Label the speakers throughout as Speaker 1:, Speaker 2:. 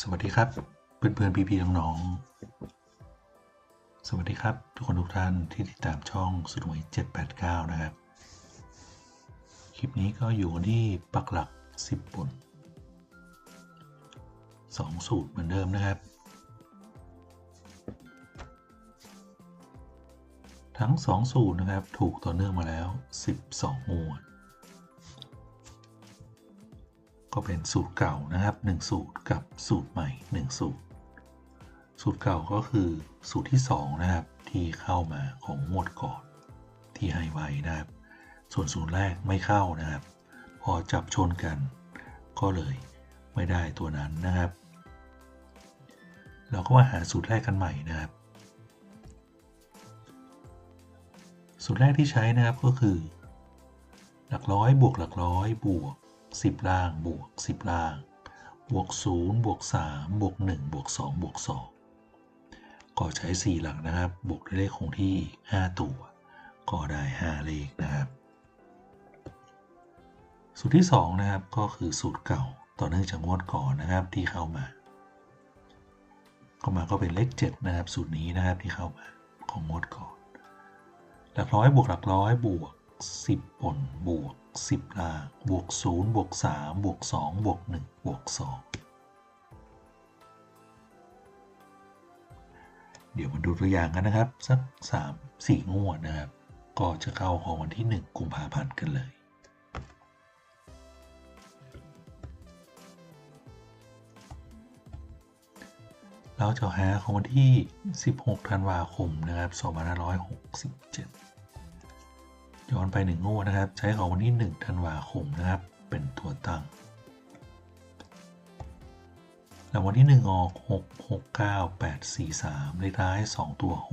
Speaker 1: สวัสดีครับเพื่อนๆพี่ๆน้องๆสวัสดีครับ ทุกคนทุกท่านที่ติดตามช่องสุดหวย789 นะครับ คลิปนี้ก็อยู่ที่ปักหลัก 10บน2 สูตรเหมือนเดิมนะครับ ทั้ง 2 สูตรนะครับถูกต่อเนื่องมาแล้ว 12งวด ก็เป็นสูตรเก่านะครับ 1 สูตรกับสูตรใหม่ 1 สูตร สูตรเก่าก็คือสูตรที่ 2 นะครับ ที่เข้ามาของงวดก่อนที่ให้ไว้นะครับ ส่วนสูตรแรกไม่เข้านะครับ พอจับชนกัน ก็เลยไม่ได้ตัวนั้นนะครับ เราก็มาหาสูตรแรกกันใหม่นะครับ สูตรแรกที่ใช้นะครับก็คือ หลักร้อยบวกหลักร้อยบวก 10 ล่างบวก 10 ล่าง บวก 0 บวก 3 บวก 1 บวก 2 บวก 2 ก็ใช้ 4 หลักนะครับ บวกด้วยเลขคงที่ 5 ตัว ก็ได้ 5 เลขนะครับ สูตรที่ 2 นะครับ ก็คือสูตรเก่าต่อเนื่องจากงวดก่อนนะครับที่เข้ามา เข้ามาก็เป็นเลข 7 นะครับ สูตรนี้นะครับที่เข้ามาของงวดก่อน หลักร้อยบวกหลักร้อยบวก 10 บนบวก 10ล่างบวก 0 บวก 3 บวก 2 บวก 1 บวก 2 เดี๋ยวมาดูตัวอย่างกันนะครับ สัก 3 4 งวดนะครับ ก็จะเข้าของวันที่ 1 กุมภาพันธ์กันเลยเราจะหาของวันที่ 16 ธันวาคม นะครับ 2567 ย้อนไปหนึ่งงวดนะครับ ใช้ของวันที่1ธันวาคมนะครับ เป็นตัวตั้งแล้ววันที่ 1 ออก 6 6 9 8 4 3 เลขท้าย 2 ตัว 6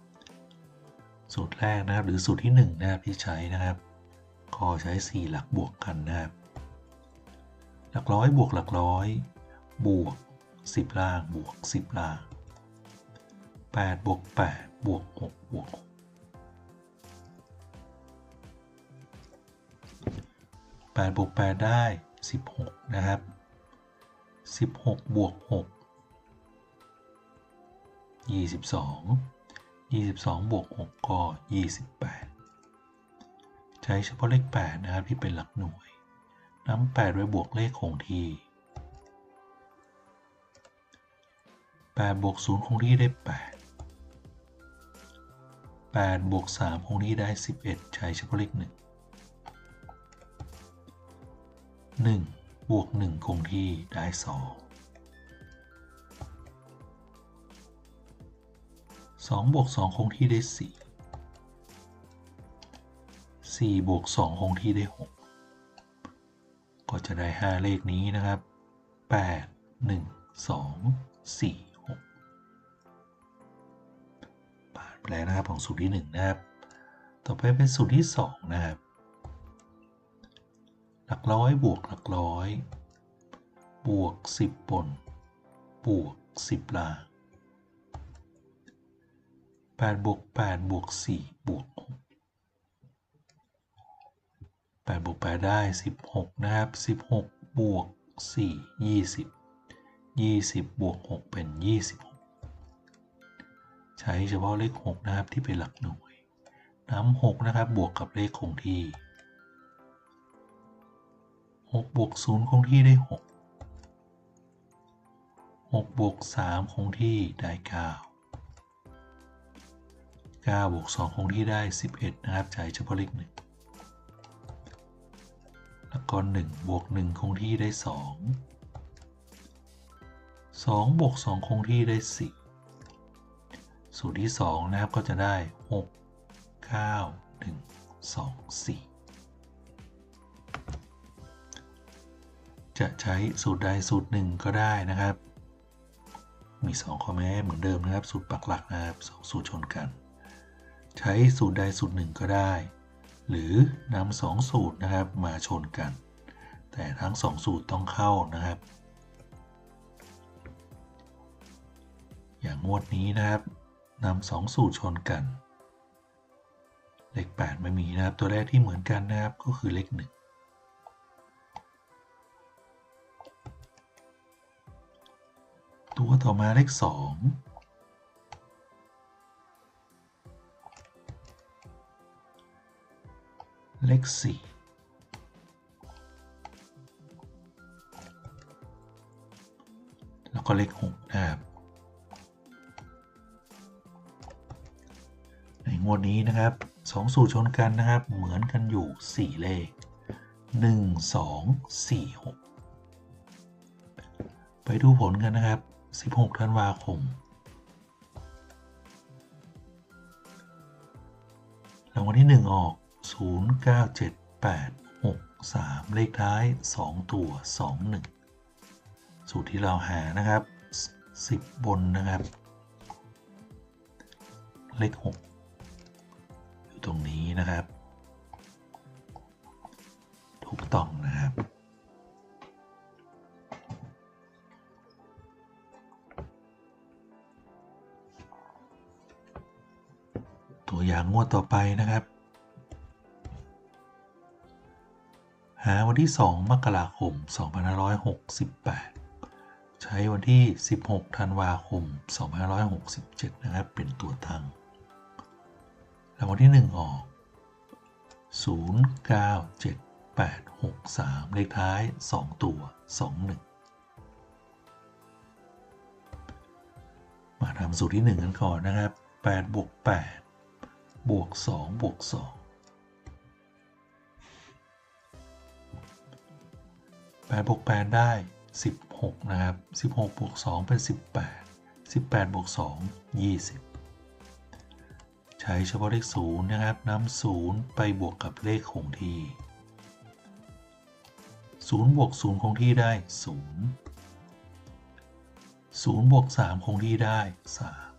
Speaker 1: 1 สูตรแรกนะครับ หรือสูตรที่ 1 นะครับที่ใช้นะครับก็ใช้ 4 หลักบวกกันนะครับ หลักร้อยบวกหลักร้อย บวก 10 ล่างบวก 10 ล่าง 8 บวก 8 บวก 6 บวก6 8บวก8ได้ 16 นะครับ 16 บวก 6 22 22 บวก 6 ก็ 28 ใช้เฉพาะเลข 8 นะครับ ที่เป็นหลักหน่วยนำ8ไว้บวกเลขคงที่8บวก0คงที่ได้ 8 8บวก3คงที่ได้ 11 ใช้เฉพาะเลข1 1บวก1คงที่ได้ 2 2บวก2คงที่ได้ 4 4บวก2คงที่ได้ 6 ก็จะได้ 5 เลขนี้นะครับ 8 1 2 4 6ผ่านไปแล้วนะครับของสูตรที่ 1 นะครับ ต่อไปเป็นสูตรที่ 2 นะครับ หลักร้อยบวกหลักร้อย บวก10บน บวก10ล่าง8บวก8บวก4บวก6 8บวก8ได้16นะครับ16บวก4 20 20บวก6เป็น26ใช้เฉพาะเลข6นะครับที่เป็นหลักหน่วยนำ6นะครับบวกกับเลขคงที่ 6บวก0คงที่ได้6 6บวก3คงที่ได้9 9บวก2คงที่ได้11นะครับใช้เฉพาะเลข1แล้วก็1บวก1คงที่ได้2 2บวก2คงที่ได้4สูตรที่2นะครับก็จะได้6 9 1 2 4 จะใช้สูตรใดสูตรหนึ่งก็ได้นะครับ มี2ข้อแม้เหมือนเดิมนะครับ สูตรปักหลักนะครับสองสูตรชนกัน ใช้สูตรใดสูตรหนึ่งก็ได้ หรือนำสองสูตรนะครับมาชนกัน แต่ทั้งสองสูตรต้องเข้านะครับ อย่างงวดนี้นะครับนำสองสูตรชนกัน เลข 8 ไม่มีนะครับ ตัวแรกที่เหมือนกันนะครับก็คือเลข 1 ต่อมาเลข2เลข4แล้วก็เลข6นะครับในงวดนี้นะครับสองสูตรชนกันนะครับ เหมือนกันอยู่4เลข1 2 4 6ไปดูผลกันนะครับ 16 ธันวาคม รางวัลที่ 1 ออก 0 9 7 8 6 3 เลขท้าย 2 ตัว 2 1 สูตรที่เราหานะครับ 10 บนนะครับ เลข 6 อยู่ตรงนี้นะครับ ถูกต้อง อย่างงวดต่อไปนะครับ หาวันที่ 2 มกราคม 2568 ใช้วันที่ 16 ธันวาคม 2567 นะครับ เป็นตัวตั้งรางวัลที่ 1 ออก 0 9 7 8 6 3 เลขท้าย 2 ตัว 2 1 มาทำสูตรที่ 1 กันก่อนนะครับ8บวก8 บวก2บวก2 8บวก8ได้ 16 นะครับ 16บวก2เป็น 18 18บวก2 20 ใช้เฉพาะเลข0นะครับนำ0ไปบวกกับเลขคงที่0บวก0คงที่ได้ 0 0บวก3คงที่ได้ 3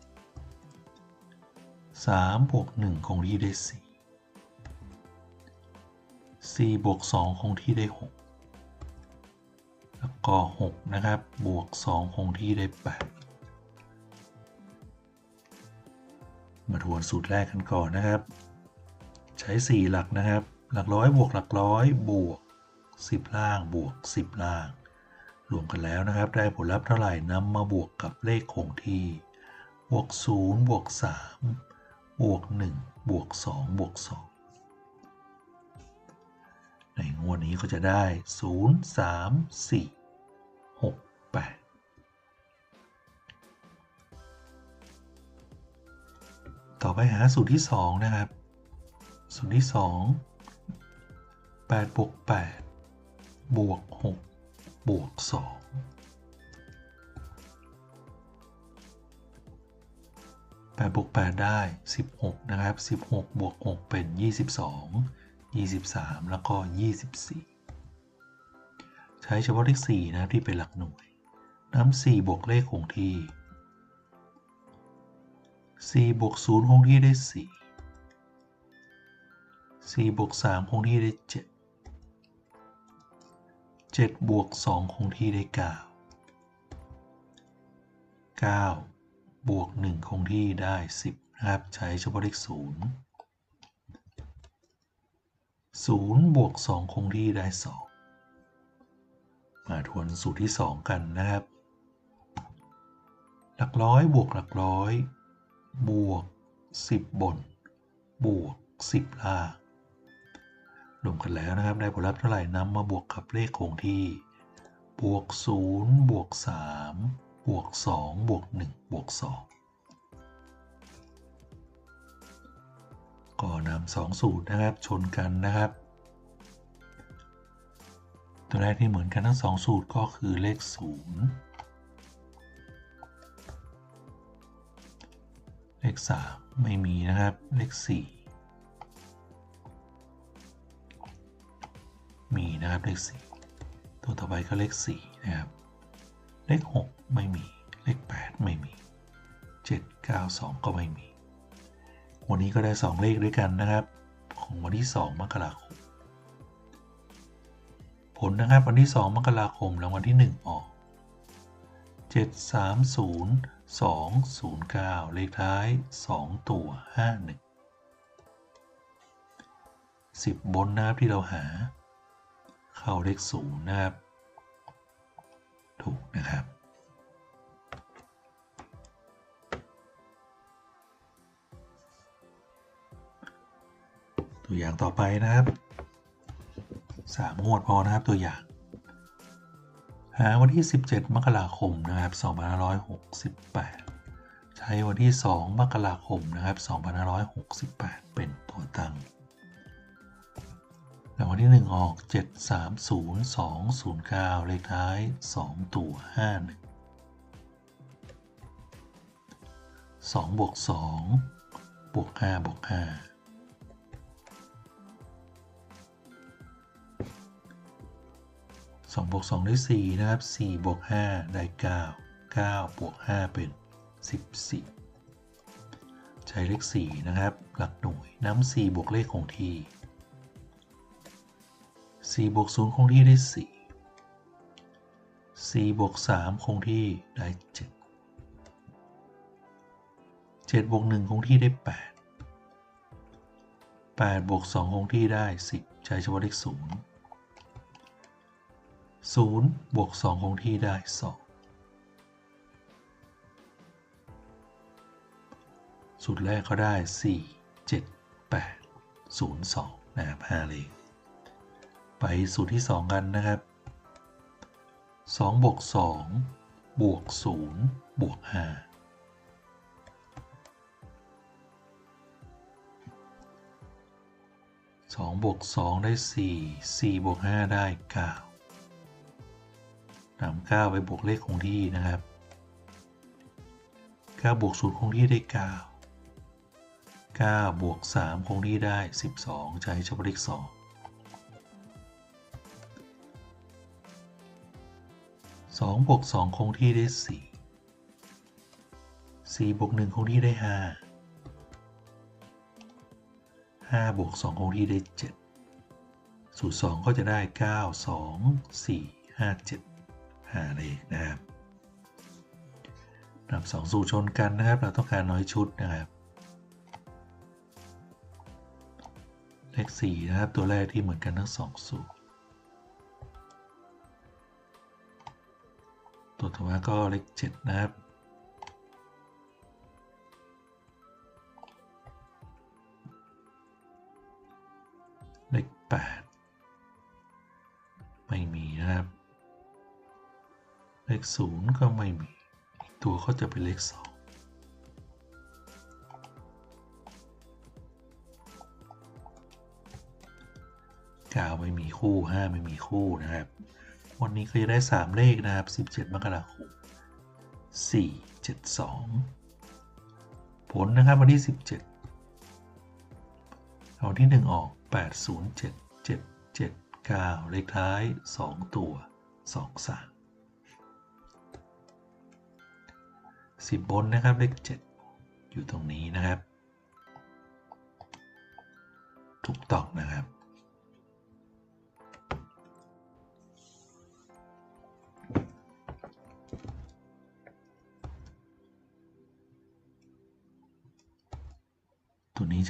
Speaker 1: 3บวก1คงที่ได้ 4 4บวก2คงที่ได้ 6 แล้วก็ 6 นะครับ บวก 2 คงที่ได้ 8 มาทวนสูตรแรกกันก่อนนะครับ ใช้ 4 หลักนะครับ หลักร้อยบวกหลักร้อยบวก 10 ล่างบวก 10 ล่าง รวมกันแล้วนะครับ ได้ผลลัพธ์เท่าไหร่นำมาบวกกับเลขคงที่บวก 0 บวก 3 บวก1บวก2บวก2ในงวดนี้ก็จะได้ 0 3 4 6 8 ต่อไปหาสูตรที่ 2 นะครับ สูตรที่ 2 8บวก8บวก6บวก2 8บวก8ได้ 16 นะครับ 16 บวก 6 เป็น 22 23 แล้วก็ 24 ใช้เฉพาะเลข4นะที่เป็นหลักหน่วยน้ำ4บวกเลขคงที่ 4 บวก 0 คงที่ได้ 4 4 บวก 3 คงที่ได้ 7 7 บวก 2 คงที่ได้ 9 9 บวก 1 คงที่ได้ 10 นะครับ ใช้เฉพาะเลข0 0 บวก 2 คงที่ได้ 2 มาทวนสูตรที่ 2 กันนะครับ หลักร้อยบวกหลักร้อย บวก 10 บน บวก 10 ล่างรวมกันแล้วนะครับ ได้ผลลัพธ์เท่าไหร่นำมาบวกกับเลขคงที่ บวก 0 บวก 3 บวก2บวก1บวก2ก็นำสองสูตรนะครับชนกันนะครับ ตัวแรกที่เหมือนกันทั้งสองสูตรก็คือเลข 0 เลข 3 ไม่มีนะครับ เลข 4 มีนะครับเลข 4 ตัวต่อไปก็เลข 4 นะครับ เลข 6 ไม่มี เลข 8 ไม่มี 7 9 2 ก็ไม่มี วันนี้ก็ได้ 2 เลขด้วยกันนะครับ ของวันที่ 2 มกราคม ผลนะครับวันที่ 2 มกราคมแล้ววันที่ 1 ออก 730 209 เลขท้าย 2 ตัว 51 10 บนนะครับที่เราหา เข้าเลข0นะครับ ถูกนะครับ ตัวอย่างต่อไปนะครับ3งวดพอนะครับตัวอย่าง หาวันที่ 17 มกราคมนะครับ2568 ใช้วันที่ 2 มกราคมนะครับ2568 เป็นตัวตั้ง ววันที่ 1 ออก 730209 เลขท้าย 2 ตัว 51 2บวก2บวก5บวก5 2บวก2ได้ 4 นะครับ 4 บวก 5 ได้ 9 9 บวก 5 เป็น 14 ใช้เลข 4 นะครับ หลักหน่วยน้ำ4บวกเลขคงที่ 4บวก0คงที่ได้ 4 4บวก3คงที่ได้ 7 7บวก1คงที่ได้ 8 8บวก2คงที่ได้ 10 ใช้เฉพาะเลข0 0บวก2คงที่ได้ 2 สูตรแรกก็ได้ 4 7 8 0 2 นะครับ5เลข ไปสูตรที่ 2 กันนะครับ2บวก2บวก0บวก5 2บวก2ได้4 4บวก5ได้9นำ9ไปบวกเลขคงที่นะครับ9บวก0คงที่ได้9 9บวก3คงที่ได้12ใช้เฉพาะเลข2 2บวก2คงที่ได้ 4 4บวก1คงที่ได้ 5 5บวก2คงที่ได้ 7 สูตร 2 ก็จะได้ 9 2 4 5 7 5เลขนะครับนำสองสูตรชนกันนะครับ เราต้องการน้อยชุดนะครับเลข4นะครับ ตัวแรกที่เหมือนกันทั้งสองสูตร ตัวต่อมาก็เลข7นะครับ เลข8ไม่มีนะครับ เลข0ก็ไม่มี ตัวก็จะเป็นเลข2 9ไม่มีคู่5ไม่มีคู่นะครับ วันนี้ก็จะได้3เลขนะครับ17มกราคม4 7 2ผลนะครับวันที่17เอาที่1ออก8 0 7 7 7 9เลขท้าย2ตัว2 3 10บนนะครับเลข7อยู่ตรงนี้นะครับ ถูกต้องนะครับ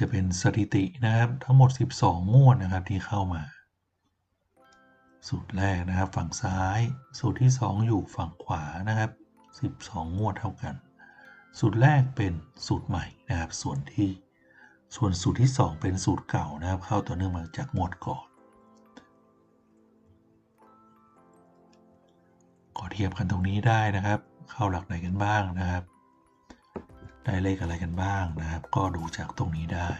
Speaker 1: จะเป็นสถิตินะครับทั้งหมด 12 งวดนะครับที่เข้ามา สูตรแรกนะครับ ฝั่งซ้าย สูตรที่ 2 อยู่ฝั่งขวานะครับ 12 งวดเท่ากัน สูตรแรกเป็นสูตรใหม่นะครับ ส่วนที่ ส่วนสูตรที่ 2 เป็นสูตรเก่านะครับ เข้าต่อเนื่องมาจากหมวดก่อนก็เทียบกันตรงนี้ได้นะครับ เข้าหลักไหนกันบ้างนะครับ ได้เลขอะไรกันบ้างนะครับ ก็ดูจากตรงนี้ได้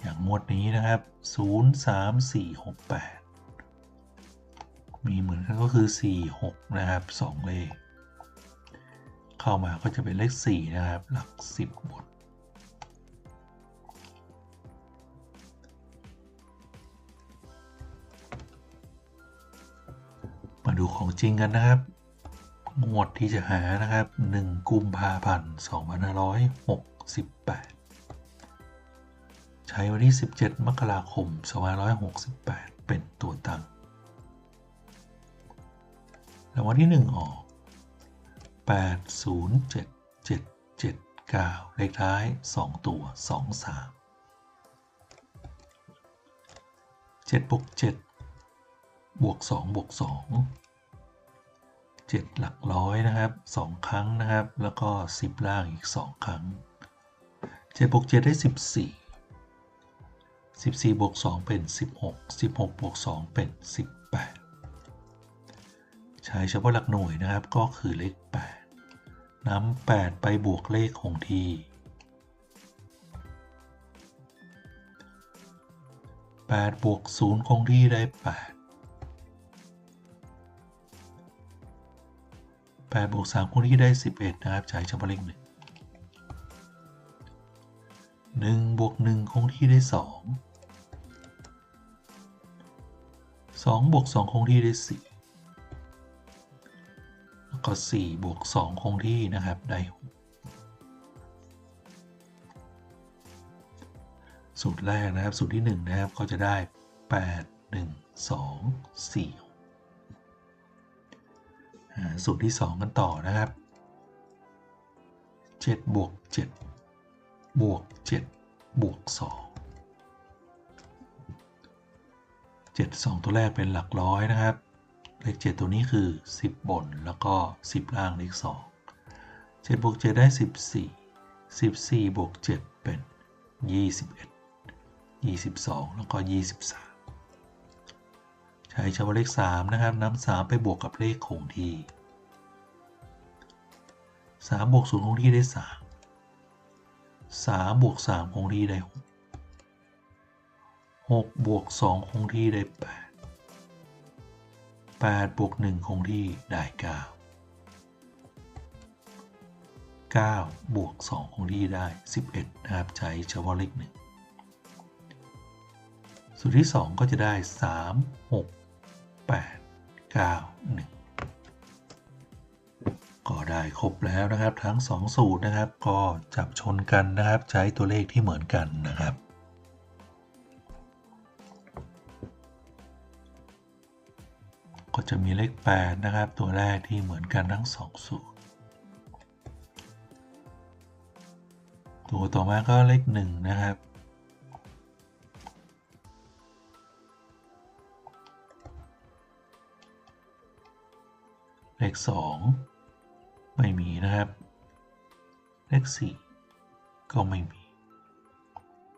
Speaker 1: อย่างหมวดนี้นะครับ 0 3 4 6 8 มีเหมือนกันก็คือ 4 6 นะครับ 2 เลข เข้ามาก็จะเป็นเลข 4 นะครับ หลัก 10บทมาดูของจริงกันนะครับ หมวดที่จะหานะครับ 1 กุมภาพันธ์ 2568 ใช้วันที่ 17 มกราคม 2568 เป็นตัวตั้งแล้ววันที่ 1 ออก 807779 เลขท้าย 2 ตัว 23 7บวก7บวก2บวก2 7 หลักร้อยนะครับ 2 ครั้งนะครับ แล้วก็ 10 ล่างอีก 2 ครั้ง7บวก7ได้ 14 14บวก2เป็น 16 16บวก2เป็น 18 ใช้เฉพาะหลักหน่วยนะครับก็คือเลข 8นำ8 ไปบวกเลขคงที่8บวก0คงที่ได้ 8 8บวก3คงที่ได้ 11 นะครับใช้เฉพาะเลข1 1บวก1คงที่ได้2 2บวก2คงที่ได้4แล้วก็4บวก2คงที่นะครับได้6สูตรแรกนะครับสูตรที่1นะครับก็จะได้8 1 2 4 6อ่าสู สูตรที่ 2 กันต่อนะครับ 7 บวก 7 บวก 7 บวก 2 7 2 ตัวแรกเป็นหลักร้อยนะครับ เลข 7 ตัวนี้คือ 10 บน แล้วก็ 10 ล่างเลข 2 7 บวก 7 ได้ 14 14 บวก 7 เป็น 21 22 แล้วก็ 23 ช้เฉพาะเลข 3 นะครับนำ3ไปบวกกับเลขคงที่ 3 บวก 0 คงที่ได้ 3 3 บวก 3 คงที่ได้ 6 6 บวก 2 คงที่ได้ 8 8 บวก 1 คงที่ได้ 9 9 บวก 2 คงที่ได้ 11 นะครับ ใช้เฉพาะเลข 1สูตรที่ 2 ก็จะได้ 3 6 8 9 1 ก็ได้ครบแล้วนะครับทั้ง 2 สูตรนะครับ ก็จับชนกันนะครับใช้ตัวเลขที่เหมือนกันนะครับก็จะมีเลข 8 นะครับ ตัวแรกที่เหมือนกันทั้ง 2 สูตร ตัวต่อมาก็เลข 1 นะครับ ข 2 ไม่มีนะครับ เลข 4 ก็ไม่มี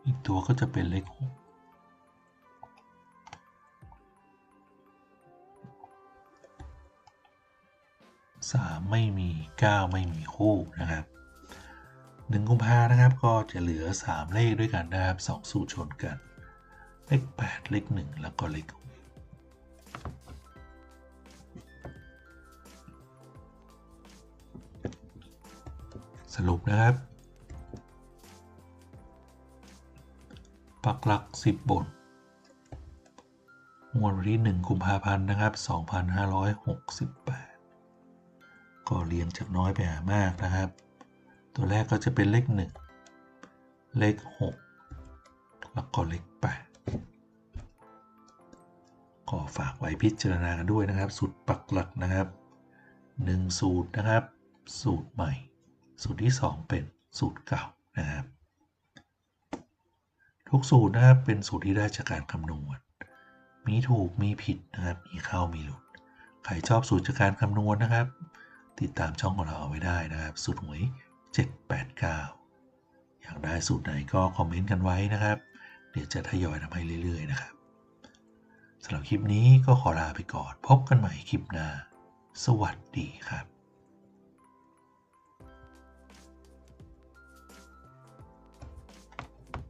Speaker 1: อีกตัวก็จะเป็นเลข 6 3 ไม่มี 9 ไม่มีคู่นะครับ1กุมภานะครับก็จะเหลือ 3 เลขด้วยกันนะครับ2สูตรชนกัน เลข 8 เลข 1 แล้วก็เลข สรุปนะครับ ปักหลัก 10 บทงวดวันที่ 1 กุมภาพันธ์นะครับ 2568 ก็เรียงจากน้อยไปหามากนะครับ ตัวแรกก็จะเป็นเลข 1 เลข 6 แล้วก็เลข 8 ก็ฝากไว้พิจารณากันด้วยนะครับสูตรปักหลักนะครับ 1 สูตรนะครับ สูตรใหม่ สูตรที่ 2 เป็นสูตรเก่านะครับทุกสูตรนะครับเป็นสูตรที่ได้จากการคำนวณ มีถูกมีผิดนะครับ มีเข้ามีหลุด ใครชอบสูตรจากการคำนวณนะครับ ติดตามช่องของเราเอาไว้ได้นะครับ สูตรหวย 789 อยากได้สูตรไหนก็คอมเมนต์กันไว้นะครับ เดี๋ยวจะทยอยทำให้เรื่อย ๆ นะครับสำหรับคลิปนี้ก็ขอลาไปก่อน พบกันใหม่คลิปหน้า สวัสดีครับ